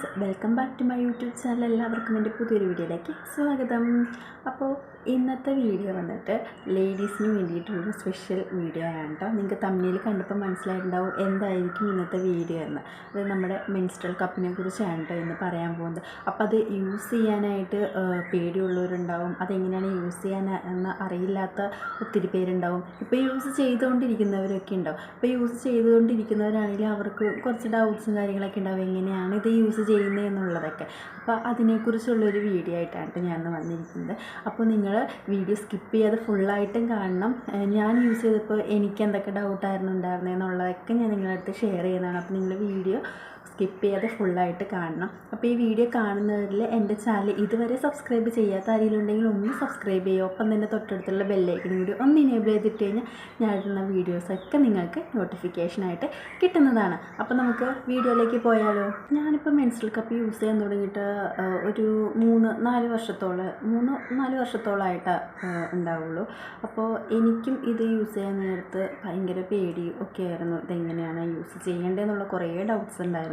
Friends welcome back to my YouTube channel. എല്ലാവർക്കും എന്റെ പുതിയൊരു വീഡിയോയിലേക്ക് സ്വാഗതം. അപ്പോൾ ഇന്നത്തെ വീഡിയോ വന്നിട്ട് ലേഡീസിന് വേണ്ടിയിട്ടുള്ളൊരു സ്പെഷ്യൽ വീഡിയോ ആണ് കേട്ടോ. നിങ്ങൾക്ക് തമ്മിൽ കണ്ടപ്പോൾ മനസ്സിലായിട്ടുണ്ടാവും എന്തായിരിക്കും ഇന്നത്തെ വീഡിയോ എന്ന്. അത് നമ്മുടെ മെൻസ്ട്രൽ കപ്പിനെ കുറിച്ചാണ് കേട്ടോ ഇന്ന് പറയാൻ പോകുന്നത്. അപ്പോൾ അത് യൂസ് ചെയ്യാനായിട്ട് പേടിയുള്ളവരുണ്ടാവും. അതെങ്ങനെയാണ് യൂസ് ചെയ്യാൻ എന്ന് അറിയില്ലാത്ത ഒത്തിരി പേരുണ്ടാവും. ഇപ്പോൾ യൂസ് ചെയ്തുകൊണ്ടിരിക്കുന്നവരൊക്കെ ഉണ്ടാവും. അപ്പോൾ യൂസ് ചെയ്തുകൊണ്ടിരിക്കുന്നവരാണെങ്കിൽ അവർക്ക് കുറച്ച് ഡൗട്ട്സും കാര്യങ്ങളൊക്കെ ഉണ്ടാവും. എങ്ങനെയാണ് ഇത് യൂസ് ചെയ്യുന്നത് എന്നുള്ളതൊക്കെ. അപ്പോൾ അതിനെക്കുറിച്ചുള്ളൊരു വീഡിയോ ആയിട്ടാണ് ട്ടോ ഞാൻ വന്നിരിക്കുന്നത്. അപ്പോൾ നിങ്ങൾ വീഡിയോ സ്കിപ്പ് ചെയ്യാതെ ഫുള്ളായിട്ടും കാണണം. ഞാൻ യൂസ് ചെയ്തപ്പോൾ എനിക്ക് എന്തൊക്കെ ഡൗട്ടായിരുന്നു ഉണ്ടായിരുന്നത് എന്നുള്ളതൊക്കെ ഞാൻ നിങ്ങളുടെ അടുത്ത് ഷെയർ ചെയ്യുന്നതാണ്. അപ്പോൾ നിങ്ങൾ വീഡിയോ സ്കിപ്പ് ചെയ്യാതെ ഫുള്ളായിട്ട് കാണണം. അപ്പോൾ ഈ വീഡിയോ കാണുന്നവരിൽ എന്റെ ചാനൽ ഇതുവരെ സബ്സ്ക്രൈബ് ചെയ്യാത്ത ആരെങ്കിലും ഉണ്ടെങ്കിൽ ഒന്ന് സബ്സ്ക്രൈബ് ചെയ്യുക. ഒപ്പം തന്നെ തൊട്ടടുത്തുള്ള ബെല്ലൈക്കനും കൂടി ഒന്ന് ഇനേബിൾ ചെയ്തിട്ട് കഴിഞ്ഞാൽ ഞാൻ ഇടുന്ന വീഡിയോസൊക്കെ നിങ്ങൾക്ക് നോട്ടിഫിക്കേഷനായിട്ട് കിട്ടുന്നതാണ്. അപ്പോൾ നമുക്ക് വീഡിയോയിലേക്ക് പോയാലോ? ഞാനിപ്പോൾ മെൻസ്ട്രൽ കപ്പ് യൂസ് ചെയ്യാൻ തുടങ്ങിയിട്ട് ഒരു മൂന്ന് നാല് വർഷത്തോളം മൂന്ന് നാല് വർഷത്തോളമായിട്ട് ഉണ്ടാവുള്ളൂ. അപ്പോൾ എനിക്കും ഇത് യൂസ് ചെയ്യാൻ നേരത്ത് ഭയങ്കര പേടി ഒക്കെ ആയിരുന്നു. ഇതെങ്ങനെയാണ് യൂസ് ചെയ്യേണ്ടതെന്നുള്ള കുറേ ഡൗട്ട്സ് ഉണ്ടായിരുന്നു.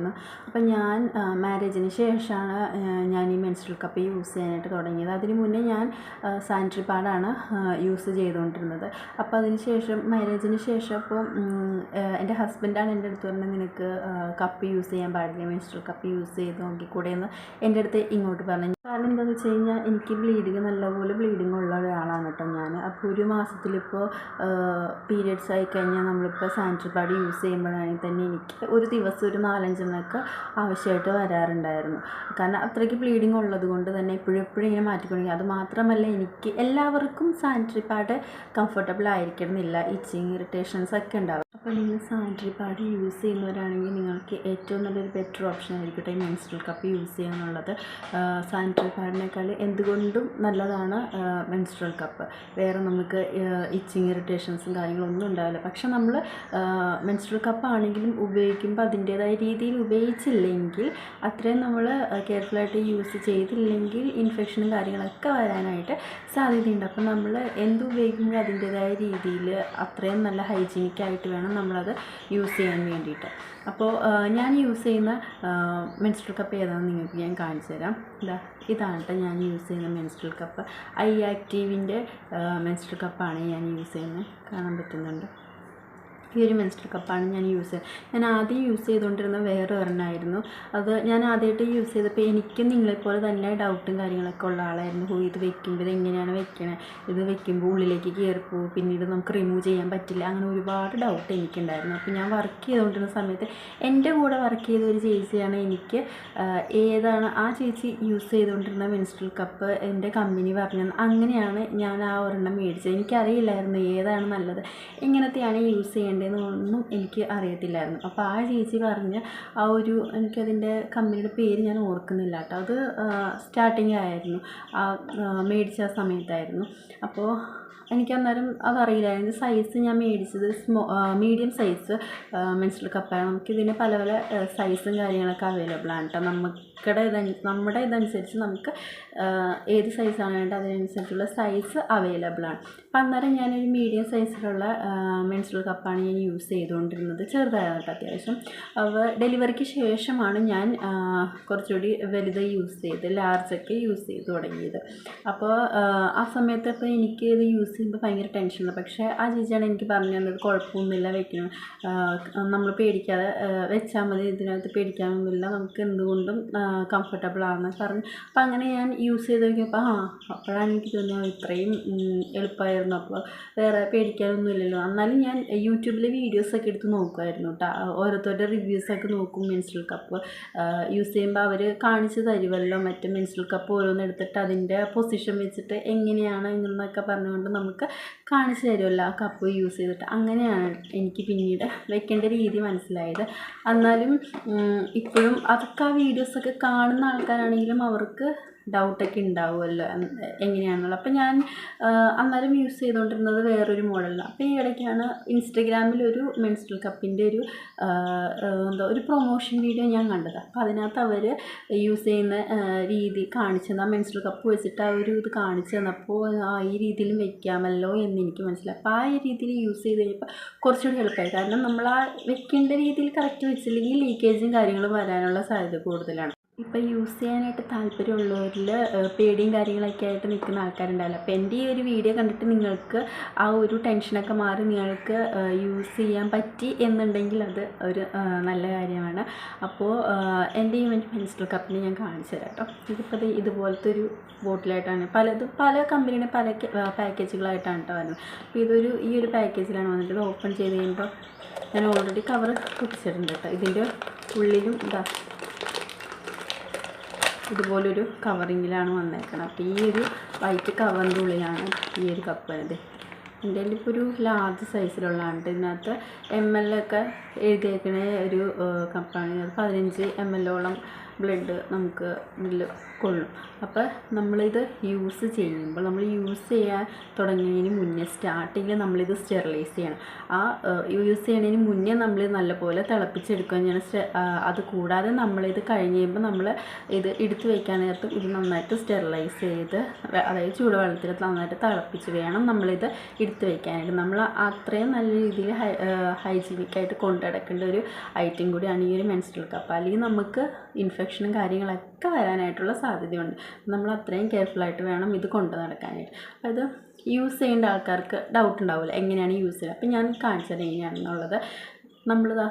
അപ്പം ഞാൻ മാരേജിന് ശേഷമാണ് ഞാൻ ഈ മെൻസ്ട്രൽ കപ്പ് യൂസ് ചെയ്യാനായിട്ട് തുടങ്ങിയത്. അതിന് മുന്നേ ഞാൻ സാനിറ്ററി പാഡാണ് യൂസ് ചെയ്തുകൊണ്ടിരുന്നത്. അപ്പോൾ അതിന് ശേഷം മാരേജിന് ശേഷം അപ്പോൾ എന്റെ ഹസ്ബൻഡാണ് എന്റെ അടുത്ത് പറഞ്ഞത് നിനക്ക് കപ്പ് യൂസ് ചെയ്യാൻ പാടില്ല മെൻസ്ട്രൽ കപ്പ് യൂസ് ചെയ്ത് നോക്കിക്കൂടെ എന്ന് എന്റെ അടുത്ത് ഇങ്ങോട്ട് പറഞ്ഞു. കാരണം എന്താണെന്ന് വെച്ച് കഴിഞ്ഞാൽ എനിക്ക് ബ്ലീഡിങ് നല്ലപോലെ ബ്ലീഡിങ് ഉള്ള ഒരാളാണ് കേട്ടോ ഞാൻ. അപ്പോൾ ഒരു മാസത്തിലിപ്പോൾ പീരിയഡ്സ് ആയി കഴിഞ്ഞാൽ നമ്മളിപ്പോൾ സാനിറ്ററി പാഡ് യൂസ് ചെയ്യുമ്പോഴാണെങ്കിൽ തന്നെ എനിക്ക് ഒരു ദിവസം ഒരു നാലഞ്ചെണ്ണമൊക്കെ ആവശ്യമായിട്ട് വരാറുണ്ടായിരുന്നു. കാരണം അത്രയ്ക്ക് ബ്ലീഡിങ് ഉള്ളത് കൊണ്ട് തന്നെ എപ്പോഴും എപ്പോഴും ഇങ്ങനെ മാറ്റിക്കൊണ്ടിരിക്കും. അത് മാത്രമല്ല എനിക്ക് എല്ലാവർക്കും സാനിറ്ററി പാഡ് കംഫർട്ടബിൾ ആയിരിക്കണമെന്നില്ല. ഇച്ചിങ് ഇറിറ്റേഷൻസ് ഒക്കെ ഉണ്ടാവും. അപ്പോൾ നിങ്ങൾ സാനിറ്ററി പാഡ് യൂസ് ചെയ്യുന്നവരാണെങ്കിൽ നിങ്ങൾക്ക് ഏറ്റവും നല്ലൊരു ബെറ്റർ ഓപ്ഷൻ ആയിരിക്കട്ടെ മെൻസ്ട്രൽ കപ്പ് യൂസ് ചെയ്യാന്നുള്ളത് സാനിറ്ററി പാഡിനേക്കാൾ എന്തുകൊണ്ടും നല്ലതാണ് മെൻസ്ട്രൽ കപ്പ് വേറെ നമുക്ക് ഇച്ചിങ് ഇറിറ്റേഷൻസും കാര്യങ്ങളൊന്നും ഉണ്ടാവില്ല. പക്ഷെ നമ്മൾ മെൻസ്ട്രൽ കപ്പ് ആണെങ്കിലും ഉപയോഗിക്കുമ്പോൾ അതിന്റേതായ രീതിയിൽ ഉപയോഗിച്ചില്ലെങ്കിൽ അത്രയും നമ്മൾ കെയർഫുള്ളായിട്ട് യൂസ് ചെയ്തില്ലെങ്കിൽ ഇൻഫെക്ഷനും കാര്യങ്ങളൊക്കെ വരാനായിട്ട് സാധ്യതയുണ്ട്. അപ്പോൾ നമ്മൾ എന്ത് ഉപയോഗിക്കുമ്പോൾ അതിന്റേതായ രീതിയിൽ അത്രയും നല്ല ഹൈജീനിക്കായിട്ട് വേണം നമ്മളത് യൂസ് ചെയ്യാൻ വേണ്ടിയിട്ട്. അപ്പോൾ ഞാൻ യൂസ് ചെയ്യുന്ന മെൻസ്ട്രൽ കപ്പ് ഏതാണെന്ന് നിങ്ങൾക്ക് ഞാൻ കാണിച്ചു തരാം. ഇതാ ഇതാണ് ഞാൻ യൂസ് ചെയ്യുന്ന മെൻസ്ട്രൽ കപ്പ് ഐ ആക്റ്റീവിന്റെ മെൻസ്ട്രൽ കപ്പാണ് ഞാൻ യൂസ് ചെയ്യുന്നത്. കാണാൻ പറ്റുന്നുണ്ട്. ഈ ഒരു മെൻസ്ട്രൽ കപ്പാണ് ഞാൻ യൂസ് ചെയ്യുന്നത് ഞാൻ ആദ്യം യൂസ് ചെയ്തുകൊണ്ടിരുന്ന വേറെ ഒരെണ്ണമായിരുന്നു അത് ഞാൻ ആദ്യമായിട്ട് യൂസ് ചെയ്തപ്പോൾ എനിക്കും നിങ്ങളെപ്പോലെ തന്നെ ഡൗട്ടും കാര്യങ്ങളൊക്കെ ഉള്ള ആളായിരുന്നു. ഓ ഇത് വെക്കുമ്പോൾ ഇത് എങ്ങനെയാണ് വെക്കണേ? ഇത് വെക്കുമ്പോൾ ഉള്ളിലേക്ക് കയറിപ്പോവും പിന്നീട് നമുക്ക് റിമൂവ് ചെയ്യാൻ പറ്റില്ല. അങ്ങനെ ഒരുപാട് ഡൗട്ട് എനിക്കുണ്ടായിരുന്നു. അപ്പോൾ ഞാൻ വർക്ക് ചെയ്തുകൊണ്ടിരുന്ന സമയത്ത് എന്റെ കൂടെ വർക്ക് ചെയ്ത ഒരു ചേച്ചിയാണ് എനിക്ക് ഏതാണ് ആ ചേച്ചി യൂസ് ചെയ്തുകൊണ്ടിരുന്ന മെൻസ്ട്രൽ കപ്പ് എന്റെ കമ്പനി പറഞ്ഞത്. അങ്ങനെയാണ് ഞാൻ ആ ഒരെണ്ണം മേടിച്ചത്. എനിക്കറിയില്ലായിരുന്നു ഏതാണ് നല്ലത്. ഇങ്ങനത്തെയാണ് യൂസ് ചെയ്യേണ്ടതെന്നൊന്നും എനിക്ക് അറിയത്തില്ലായിരുന്നു. അപ്പോൾ ആ ചേച്ചി പറഞ്ഞ ആ ഒരു എനിക്കതിന്റെ കമ്പനിയുടെ പേര് ഞാൻ ഓർക്കുന്നില്ല കേട്ടോ. അത് സ്റ്റാർട്ടിങ് ആയിരുന്നു. ആ ആ, മേടിച്ച സമയത്തായിരുന്നു. അപ്പോൾ എനിക്ക് അന്നേരം അതറിയില്ലായിരുന്നു സൈസ് ഞാൻ മേടിച്ചത് സ്മോ മീഡിയം സൈസ് മെൻസ്ട്രൽ കപ്പാണ് നമുക്കിതിന് പല പല സൈസും കാര്യങ്ങളൊക്കെ അവൈലബിൾ ആണ് കേട്ടോ നമുക്കടെ ഇത് നമ്മുടെ ഇതനുസരിച്ച് നമുക്ക് ഏത് സൈസാണ് വേണ്ടത് അതിനനുസരിച്ചുള്ള സൈസ് അവൈലബിൾ ആണ്. അപ്പം അന്നേരം ഞാനൊരു മീഡിയം സൈസിലുള്ള മെൻസ്ട്രൽ കപ്പാണ് ഞാൻ യൂസ് ചെയ്തുകൊണ്ടിരുന്നത് ചെറുതായിരുന്നു കേട്ടോ അത്യാവശ്യം. അവ ഡെലിവറിക്ക് ശേഷമാണ് ഞാൻ കുറച്ചുകൂടി വലുത് യൂസ് ചെയ്ത് ലാർജൊക്കെ യൂസ് ചെയ്ത് തുടങ്ങിയത്. അപ്പോൾ ആ സമയത്ത് ഇപ്പോൾ എനിക്ക് ഇത് യൂസ് ചെയ്യുമ്പോൾ ഭയങ്കര ടെൻഷനാണ് പക്ഷേ ആ ചേച്ചിയാണ് എനിക്ക് പറഞ്ഞു തന്നത് കുഴപ്പമൊന്നുമില്ല വെക്കണം. നമ്മൾ പേടിക്കാതെ വെച്ചാൽ മതി ഇതിനകത്ത് പേടിക്കാനൊന്നുമില്ല. നമുക്ക് എന്തുകൊണ്ടും കംഫർട്ടബിൾ ആണെന്ന് പറഞ്ഞു അപ്പോൾ അങ്ങനെ ഞാൻ യൂസ് ചെയ്ത് നോക്കിയപ്പോൾ ആ അപ്പോഴാണ് എനിക്ക് തോന്നിയത് ഇത്രയും എളുപ്പമായിരുന്നു അപ്പോൾ വേറെ പേടിക്കാനൊന്നുമില്ലല്ലോ. എന്നാലും ഞാൻ യൂട്യൂബിലെ വീഡിയോസൊക്കെ എടുത്ത് നോക്കുമായിരുന്നു കേട്ടോ ഓരോരുത്തരുടെ റിവ്യൂസൊക്കെ നോക്കും മെൻസ്ട്രൽ കപ്പ് യൂസ് ചെയ്യുമ്പോൾ അവർ കാണിച്ചു തരുമല്ലോ മറ്റേ മെൻസ്ട്രൽ കപ്പ് ഓരോന്ന് എടുത്തിട്ട് അതിന്റെ പൊസിഷൻ വെച്ചിട്ട് എങ്ങനെയാണ് എന്നൊക്കെ പറഞ്ഞുകൊണ്ട് നമുക്ക് കാണിച്ചു തരുമല്ലോ ആ കപ്പ് യൂസ് ചെയ്തിട്ട്. അങ്ങനെയാണ് എനിക്ക് പിന്നീട് വെക്കേണ്ട രീതി മനസ്സിലായത്. എന്നാലും ഇപ്പോഴും അതൊക്കെ ആ വീഡിയോസൊക്കെ കാണുന്ന ആൾക്കാരാണെങ്കിലും അവർക്ക് ഡൗട്ടൊക്കെ ഉണ്ടാവുമല്ലോ എന്ന് എങ്ങനെയാണെന്നുള്ളത്. അപ്പം ഞാൻ അന്നേരം യൂസ് ചെയ്തുകൊണ്ടിരുന്നത് വേറൊരു മോഡലാണ് അപ്പോൾ ഈ ഇടയ്ക്കാണ് ഇൻസ്റ്റഗ്രാമിൽ ഒരു മെൻസ്ട്രൽ കപ്പിന്റെ ഒരു എന്താ ഒരു പ്രൊമോഷൻ വീഡിയോ ഞാൻ കണ്ടത്. അപ്പോൾ അതിനകത്ത് അവർ യൂസ് ചെയ്യുന്ന രീതി കാണിച്ചു തന്നെ മെൻസ്ട്രൽ കപ്പ് വെച്ചിട്ട് ആ ഒരു ഇത് കാണിച്ചു തന്നപ്പോൾ ആ ഈ രീതിയിലും വയ്ക്കാമല്ലോ എന്ന് എനിക്ക് മനസ്സിലായി. അപ്പോൾ ആ രീതിയിൽ യൂസ് ചെയ്ത് കഴിഞ്ഞപ്പോൾ കുറച്ചുകൂടി എളുപ്പമായി കാരണം നമ്മൾ ആ വെക്കേണ്ട രീതിയിൽ കറക്റ്റ് വെച്ചില്ലെങ്കിൽ ലീക്കേജും കാര്യങ്ങളും വരാനുള്ള സാധ്യത കൂടുതലാണ്. ഇപ്പം യൂസ് ചെയ്യാനായിട്ട് താല്പര്യമുള്ളവരിൽ പേടിയും കാര്യങ്ങളൊക്കെ ആയിട്ട് നിൽക്കുന്ന ആൾക്കാരുണ്ടാവില്ല. അപ്പോൾ എന്റെ ഈ ഒരു വീഡിയോ കണ്ടിട്ട് നിങ്ങൾക്ക് ആ ഒരു ടെൻഷനൊക്കെ മാറി നിങ്ങൾക്ക് യൂസ് ചെയ്യാൻ പറ്റി എന്നുണ്ടെങ്കിൽ അത് ഒരു നല്ല കാര്യമാണ്. അപ്പോൾ എന്റെ ഈ പെൻസിൽ കപ്പിന് ഞാൻ കാണിച്ചു തരാം കേട്ടോ. ഇതിപ്പോൾ ഇതുപോലത്തെ ഒരു ബോട്ടിലായിട്ടാണ്. പലതും പല കമ്പനിയുടെ പല പാക്കേജുകളായിട്ടാണ് കേട്ടോ വരുന്നത്. അപ്പോൾ ഇതൊരു ഈ ഒരു പാക്കേജിലാണ് വന്നിട്ട് ഇത് ഓപ്പൺ ചെയ്ത് കഴിയുമ്പോൾ ഞാൻ ഓൾറെഡി കവർ പൊട്ടിച്ചിട്ടുണ്ട് കേട്ടോ. ഇതിന്റെ ഉള്ളിലും ഇതാ ഇതുപോലൊരു കവറിങ്ങിലാണ് വന്നേക്കുന്നത് അപ്പോൾ ഈ ഒരു വൈറ്റ് കവറിന്റെ ഉള്ളിലാണ് ഈ ഒരു കപ്പ് വരുന്നത്. എന്റെ ഇപ്പോൾ ഒരു ലാർജ് സൈസിലുള്ളതാണ്. ഇതിനകത്ത് എം എൽ ഒക്കെ എഴുതിയേക്കണ ഒരു കപ്പാണ് പതിനഞ്ച് എം എല്ലോളം ബ്ലഡ് നമുക്ക് ഇതിൽ കൊള്ളും അപ്പോൾ നമ്മളിത് യൂസ് ചെയ്യുമ്പോൾ നമ്മൾ യൂസ് ചെയ്യാൻ തുടങ്ങുന്നതിന് മുന്നേ സ്റ്റാർട്ടിങ്ങിൽ നമ്മളിത് സ്റ്റെറിലൈസ് ചെയ്യണം. ആ യൂസ് ചെയ്യുന്നതിന് മുന്നേ നമ്മൾ നല്ലപോലെ തിളപ്പിച്ചെടുക്കുക ഞാൻ അത് കൂടാതെ നമ്മളിത് കഴിഞ്ഞ് കഴിയുമ്പോൾ നമ്മൾ ഇത് എടുത്ത് വയ്ക്കാൻ നേരത്ത് ഇത് നന്നായിട്ട് സ്റ്റെറിലൈസ് ചെയ്ത് അതായത് ചൂടുവെള്ളത്തിൽ നന്നായിട്ട് തിളപ്പിച്ച് വേണം നമ്മളിത് എടുത്ത് വയ്ക്കാനായിട്ട് നമ്മൾ അത്രയും നല്ല രീതിയിൽ ഹൈജീനിക്കായിട്ട് കൊണ്ടു നടക്കേണ്ട ഒരു ഐറ്റം കൂടിയാണ് ഈ ഒരു മെൻസ്ട്രൽ കപ്പ് അല്ലെങ്കിൽ നമുക്ക് ഇൻഫെക്ഷനും കാര്യങ്ങളൊക്കെ വരാനായിട്ടുള്ള സാധ്യതയുണ്ട്. നമ്മൾ അത്രയും കെയർഫുള്ളായിട്ട് വേണം ഇത് കൊണ്ട് നടക്കാനായിട്ട്. ഇത് യൂസ് ചെയ്യേണ്ട ആൾക്കാർക്ക് ഡൗട്ട് ഉണ്ടാവില്ല എങ്ങനെയാണ് യൂസ് ചെയ്യുക? അപ്പോൾ ഞാൻ കാണിച്ചത് എങ്ങനെയാണെന്നുള്ളത് നമ്മളിതാ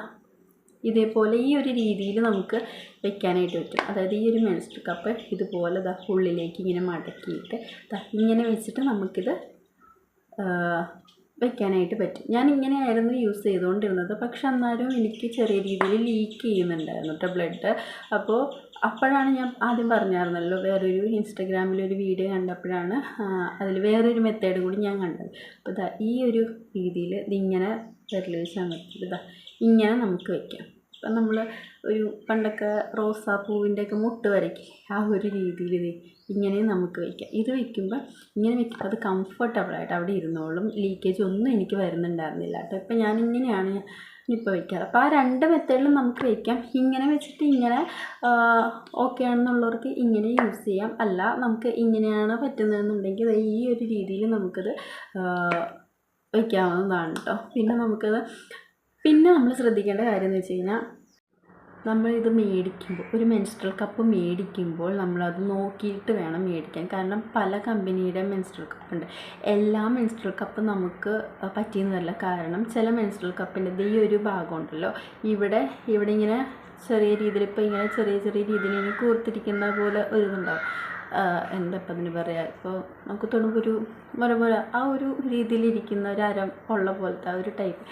ഇതേപോലെ ഈ ഒരു രീതിയിൽ നമുക്ക് വെക്കാനായിട്ട് പറ്റും. അതായത് ഈ ഒരു മെൻസ്ട്രൽ കപ്പ് ഇതുപോലെ ദാ ഉള്ളിലേക്ക് ഇങ്ങനെ മടക്കിയിട്ട് ദാ ഇങ്ങനെ വെച്ചിട്ട് നമുക്കിത് വെക്കാനായിട്ട് പറ്റും. ഞാൻ ഇങ്ങനെയായിരുന്നു യൂസ് ചെയ്തുകൊണ്ടിരുന്നത്. പക്ഷെ എന്നാലും എനിക്ക് ചെറിയ രീതിയിൽ ലീക്ക് ചെയ്യുന്നുണ്ടായിരുന്നു കേട്ടോ ബ്ലഡ് അപ്പോൾ അപ്പോഴാണ് ഞാൻ ആദ്യം പറഞ്ഞായിരുന്നല്ലോ വേറൊരു ഇൻസ്റ്റഗ്രാമിലൊരു വീഡിയോ കണ്ടപ്പോഴാണ് അതിൽ വേറൊരു മെത്തേഡ് കൂടി ഞാൻ കണ്ടത്. അപ്പോൾ ഇതാ ഈ ഒരു രീതിയിൽ ഇതിങ്ങനെ വിരലേശം അമർത്തിയിട്ട് ഇതാ ഇങ്ങനെ നമുക്ക് വയ്ക്കാം ഇപ്പം നമ്മൾ ഒരു പണ്ടൊക്കെ റോസാപ്പൂവിന്റെ ഒക്കെ മുട്ട് വരയ്ക്കും. ആ ഒരു രീതിയിൽ ഇത് ഇങ്ങനെ നമുക്ക് വയ്ക്കാം ഇത് വയ്ക്കുമ്പോൾ ഇങ്ങനെ വയ്ക്കുമ്പോൾ അത് കംഫർട്ടബിളായിട്ട് അവിടെ ഇരുന്നോളും. ലീക്കേജ് ഒന്നും എനിക്ക് വരുന്നുണ്ടായിരുന്നില്ല കേട്ടോ. ഇപ്പം ഞാൻ ഇങ്ങനെയാണ് ഇപ്പോൾ വയ്ക്കാറ് അപ്പോൾ ആ രണ്ട് മെത്തേഡിലും നമുക്ക് വയ്ക്കാം ഇങ്ങനെ വെച്ചിട്ട് ഇങ്ങനെ ഓക്കെ ആണെന്നുള്ളവർക്ക് ഇങ്ങനെ യൂസ് ചെയ്യാം. അല്ല നമുക്ക് ഇങ്ങനെയാണ് പറ്റുന്നതെന്നുണ്ടെങ്കിൽ ഈ ഒരു രീതിയിൽ നമുക്കത് വയ്ക്കാവുന്നതാണ് കേട്ടോ പിന്നെ നമുക്കത് പിന്നെ നമ്മൾ ശ്രദ്ധിക്കേണ്ട കാര്യം എന്ന് വെച്ച് കഴിഞ്ഞാൽ നമ്മളിത് മേടിക്കുമ്പോൾ ഒരു മെൻസ്ട്രൽ കപ്പ് മേടിക്കുമ്പോൾ നമ്മളത് നോക്കിയിട്ട് വേണം മേടിക്കാൻ. കാരണം പല കമ്പനിയുടെ മെൻസ്ട്രൽ കപ്പുണ്ട് എല്ലാ മെൻസ്ട്രൽ കപ്പ് നമുക്ക് പറ്റിയെന്നല്ല കാരണം ചില മെൻസ്ട്രൽ കപ്പിന്റെ ഈ ഒരു ഭാഗം ഉണ്ടല്ലോ ഇവിടെ ഇവിടെ ഇങ്ങനെ ചെറിയ രീതിയിൽ ഇപ്പോൾ ഇങ്ങനെ ചെറിയ ചെറിയ രീതിയിൽ ഇങ്ങനെ കൂർത്തിരിക്കുന്ന പോലെ ഒരു ഇതുണ്ടാവും. എന്താ ഇപ്പം അതിന് പറയുക ഇപ്പോൾ നമുക്ക് തൊടുമ്പോൾ ഒരു മുര മുര ആ ഒരു രീതിയിലിരിക്കുന്ന ഒരു അരം ഉള്ള പോലത്തെ ആ ഒരു ടൈപ്പ്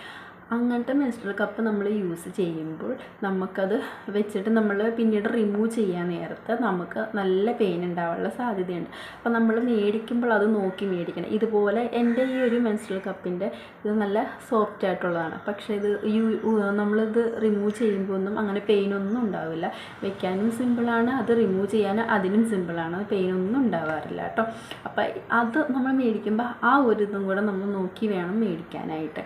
അങ്ങനത്തെ മെൻസ്ട്രൽ കപ്പ് നമ്മൾ യൂസ് ചെയ്യുമ്പോൾ നമുക്കത് വെച്ചിട്ട് നമ്മൾ പിന്നീട് റിമൂവ് ചെയ്യാൻ നേരത്ത് നമുക്ക് നല്ല പെയിൻ ഉണ്ടാവാനുള്ള സാധ്യതയുണ്ട്. അപ്പോൾ നമ്മൾ മേടിക്കുമ്പോൾ അത് നോക്കി മേടിക്കണം. ഇതുപോലെ എന്റെ ഈ ഒരു മെൻസ്ട്രൽ കപ്പിന്റെ ഇത് നല്ല സോഫ്റ്റ് ആയിട്ടുള്ളതാണ്. പക്ഷേ ഇത് യൂ നമ്മളിത് റിമൂവ് ചെയ്യുമ്പോൾ ഒന്നും അങ്ങനെ പെയിൻ ഒന്നും ഉണ്ടാവില്ല. വെക്കാനും സിമ്പിളാണ് അത് റിമൂവ് ചെയ്യാൻ അതിനും സിമ്പിളാണ് പെയിനൊന്നും ഉണ്ടാവാറില്ല കേട്ടോ. അപ്പോൾ അത് നമ്മൾ മേടിക്കുമ്പോൾ ആ ഒരു ഇതും കൂടെ നമ്മൾ നോക്കി വേണം മേടിക്കാനായിട്ട്.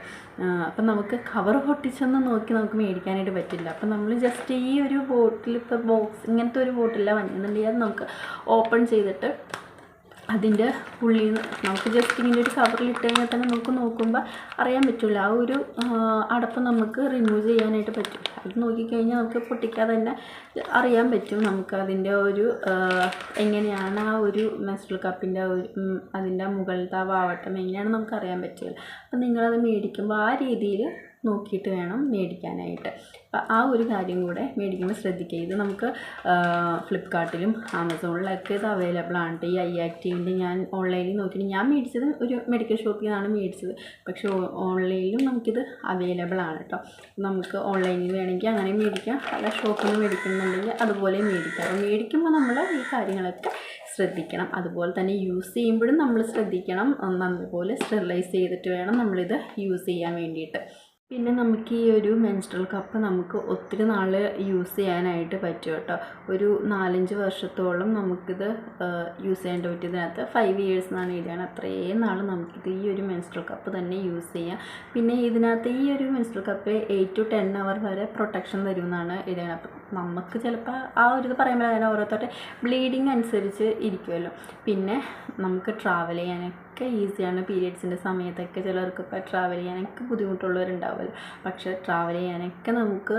അപ്പം നമുക്ക് കവർ പൊട്ടിച്ചൊന്നും നോക്കി നമുക്ക് മേടിക്കാനായിട്ട് പറ്റില്ല. അപ്പം നമ്മൾ ജസ്റ്റ് ഈ ഒരു ബോട്ടിൽ ഇപ്പോൾ ബോക്സ് ഇങ്ങനത്തെ ഒരു ബോട്ടിലാണ് വന്നിട്ടുണ്ടെങ്കിൽ അത് നമുക്ക് ഓപ്പൺ ചെയ്തിട്ട് അതിന്റെ ഉള്ളിൽ നിന്ന് നമുക്ക് ജസ്റ്റ് ഇങ്ങനെ ഒരു കവറിൽ ഇട്ട് കഴിഞ്ഞാൽ തന്നെ നമുക്ക് നോക്കുമ്പോൾ അറിയാൻ പറ്റില്ല ആ ഒരു അടപ്പ് നമുക്ക് റിമൂവ് ചെയ്യാനായിട്ട് പറ്റും. അത് നോക്കിക്കഴിഞ്ഞാൽ നമുക്ക് പൊട്ടിക്കാതെ തന്നെ അറിയാൻ പറ്റും നമുക്ക് അതിന്റെ ഒരു എങ്ങനെയാണ് ആ ഒരു മെസ്റ്റൽ കപ്പിന്റെ ഒരു അതിന്റെ മുകളിലത്തെ ആ വാവട്ടം എങ്ങനെയാണ് നമുക്ക് അറിയാൻ പറ്റുക അപ്പം നിങ്ങളത് മേടിക്കുമ്പോൾ ആ രീതിയിൽ നോക്കിയിട്ട് വേണം മേടിക്കാനായിട്ട്. അപ്പം ആ ഒരു കാര്യം കൂടെ മേടിക്കുമ്പോൾ ശ്രദ്ധിക്കുക ഇത് നമുക്ക് ഫ്ലിപ്പ്കാർട്ടിലും ആമസോണിലൊക്കെ ഇത് അവൈലബിൾ ആണ്. ഈ ഐ ആക്റ്റീവിന്റെ ഞാൻ ഓൺലൈനിൽ നോക്കിയിട്ട് ഞാൻ മേടിച്ചത് ഒരു മെഡിക്കൽ ഷോപ്പിൽ നിന്നാണ് മേടിച്ചത്. പക്ഷേ ഓൺലൈനിലും നമുക്കിത് അവൈലബിൾ ആണ് കേട്ടോ നമുക്ക് ഓൺലൈനിൽ വേണമെങ്കിൽ അങ്ങനെ മേടിക്കാം. അല്ല ഷോപ്പിൽ നിന്ന് മേടിക്കുന്നുണ്ടെങ്കിൽ അതുപോലെ മേടിക്കാം. അപ്പോൾ മേടിക്കുമ്പോൾ നമ്മൾ ഈ കാര്യങ്ങളൊക്കെ ശ്രദ്ധിക്കണം. അതുപോലെ തന്നെ യൂസ് ചെയ്യുമ്പോഴും നമ്മൾ ശ്രദ്ധിക്കണം. നല്ലപോലെ സ്റ്റെറിലൈസ് ചെയ്തിട്ട് വേണം നമ്മളിത് യൂസ് ചെയ്യാൻ വേണ്ടിയിട്ട്. പിന്നെ നമുക്ക് ഈ ഒരു മെൻസ്ട്രൽ കപ്പ് നമുക്ക് ഒത്തിരി നാൾ യൂസ് ചെയ്യാനായിട്ട് പറ്റും കേട്ടോ. ഒരു നാലഞ്ച് വർഷത്തോളം നമുക്കിത് യൂസ് ചെയ്യാൻ പറ്റും. ഇതിനകത്ത് ഫൈവ് ഇയേഴ്സ് എന്നാണ് എഴുതിയാണ് അത്രയും നാൾ നമുക്കിത് ഈ ഒരു മെൻസ്ട്രൽ കപ്പ് തന്നെ യൂസ് ചെയ്യാം. പിന്നെ ഇതിനകത്ത് ഈ ഒരു menstrual cup eight to ten hour വരെ പ്രൊട്ടക്ഷൻ തരുമെന്നാണ് എഴുതിയാണ് അപ്പം നമുക്ക് ചിലപ്പോൾ ആ ഒരു ഇത് പറയുമ്പോൾ ഓരോരുത്തരുടെ ബ്ലീഡിങ് അനുസരിച്ച് ഇരിക്കുമല്ലോ പിന്നെ നമുക്ക് ട്രാവൽ ചെയ്യാനൊക്കെ ചിലർക്കൊക്കെ ഈസിയാണ് പീരിയഡ്സിന്റെ സമയത്തൊക്കെ ചിലർക്കൊക്കെ ട്രാവൽ ചെയ്യാനൊക്കെ ബുദ്ധിമുട്ടുള്ളവരുണ്ടാവുമല്ലോ പക്ഷേ ട്രാവൽ ചെയ്യാനൊക്കെ നമുക്ക്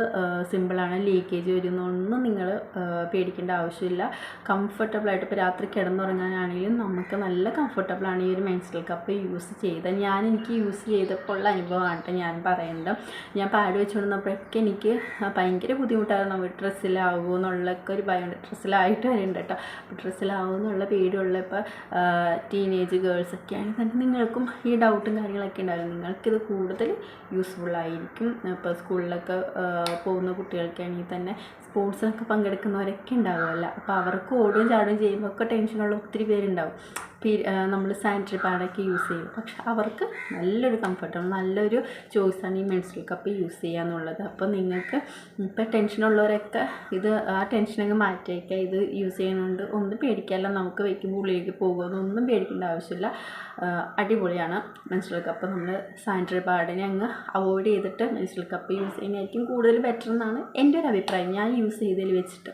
സിമ്പിളാണ് ലീക്കേജ് വരുന്നൊന്നും നിങ്ങൾ പേടിക്കേണ്ട ആവശ്യമില്ല. കംഫർട്ടബിളായിട്ട് ഇപ്പോൾ രാത്രി കിടന്നുറങ്ങാനാണെങ്കിലും നമുക്ക് നല്ല കംഫർട്ടബിളാണ് ഈ ഒരു മെൻസ്ട്രൽ കപ്പ് യൂസ് ചെയ്ത് ഞാൻ എനിക്ക് യൂസ് ചെയ്തപ്പോൾ ഉള്ള അനുഭവമാണ് ഞാൻ പറയുന്നത്. ഞാൻ പാഡ് വെച്ചുകൊണ്ടിരുന്നപ്പോഴൊക്കെ എനിക്ക് ഭയങ്കര ബുദ്ധിമുട്ടായിരുന്നു. ഡ്രസ്സിലാവുമോ എന്നുള്ളൊക്കെ ഒരു ഭയം ഡ്രസ്സിലായിട്ട് വരുന്നുണ്ട് കേട്ടോ. അപ്പോൾ ഡ്രസ്സിലാവുമെന്നുള്ള പേടിയുള്ള ഇപ്പോൾ ടീനേജ് ഗേൾസൊക്കെ തന്നെ നിങ്ങൾക്കും ഈ ഡൗട്ടും കാര്യങ്ങളൊക്കെ ഉണ്ടാവും നിങ്ങൾക്കിത് കൂടുതൽ യൂസ്ഫുൾ ആയിരിക്കും. ഇപ്പോൾ സ്കൂളിലൊക്കെ പോകുന്ന കുട്ടികൾക്കാണെങ്കിൽ തന്നെ സ്പോർട്സിനൊക്കെ പങ്കെടുക്കുന്നവരൊക്കെ ഉണ്ടാവുമല്ലോ. അപ്പോൾ അവർക്ക് ഓടുകയും ചാടുകയും ചെയ്യുമ്പോൾ ഒക്കെ ടെൻഷനുള്ള ഒത്തിരി പേരുണ്ടാവും. നമ്മൾ സാനിറ്ററി പാഡൊക്കെ യൂസ് ചെയ്യും. പക്ഷെ അവർക്ക് നല്ലൊരു കംഫർട്ടബിൾ നല്ലൊരു ചോയ്സാണ് ഈ മെൻസ്ട്രൽ കപ്പ് യൂസ് ചെയ്യുക എന്നുള്ളത്. അപ്പോൾ നിങ്ങൾക്ക് ഇപ്പോൾ ടെൻഷനുള്ളവരൊക്കെ ഇത് ആ ടെൻഷനൊക്കെ മാറ്റിയേക്കുക ഇത് യൂസ് ചെയ്യുന്നുണ്ട് ഒന്നും പേടിക്കാല്ല നമുക്ക് വയ്ക്കുമ്പോൾ ഉള്ളിലേക്ക് പോകുമെന്നൊന്നും പേടിക്കേണ്ട ആവശ്യമില്ല. അടിപൊളിയാണ് മെൻസ്ട്രൽ കപ്പ് നമ്മൾ സാനിറ്ററി പാഡിനെ അങ്ങ് അവോയ്ഡ് ചെയ്തിട്ട് മെൻസ്ട്രൽ കപ്പ് യൂസ് ചെയ്യുന്നതായിരിക്കും കൂടുതൽ ബെറ്റർ എന്നാണ് എന്റെ ഒരു അഭിപ്രായം. ഞാൻ യൂസ് ചെയ്തതിൽ വെച്ചിട്ട്.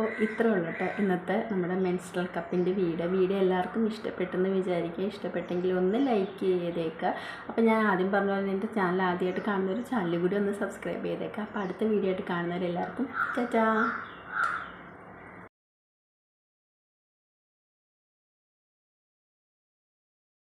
അപ്പോൾ ഇത്രയേ ഉള്ളൂ കേട്ടോ ഇന്നത്തെ നമ്മുടെ മെൻസ്ട്രൽ കപ്പിന്റെ വീഡിയോ വീഡിയോ എല്ലാവർക്കും ഇഷ്ടപ്പെട്ടെന്ന് വിചാരിക്കുക. ഇഷ്ടപ്പെട്ടെങ്കിൽ ഒന്ന് ലൈക്ക് ചെയ്തേക്കുക. അപ്പോൾ ഞാൻ ആദ്യം പറഞ്ഞ പോലെ എന്റെ ചാനൽ ആദ്യമായിട്ട് കാണുന്നവർ ചാനൽ കൂടി ഒന്ന് സബ്സ്ക്രൈബ് ചെയ്തേക്കുക. അപ്പോൾ അടുത്ത വീഡിയോ ആയിട്ട് കാണുന്നവരെല്ലാവർക്കും ചാ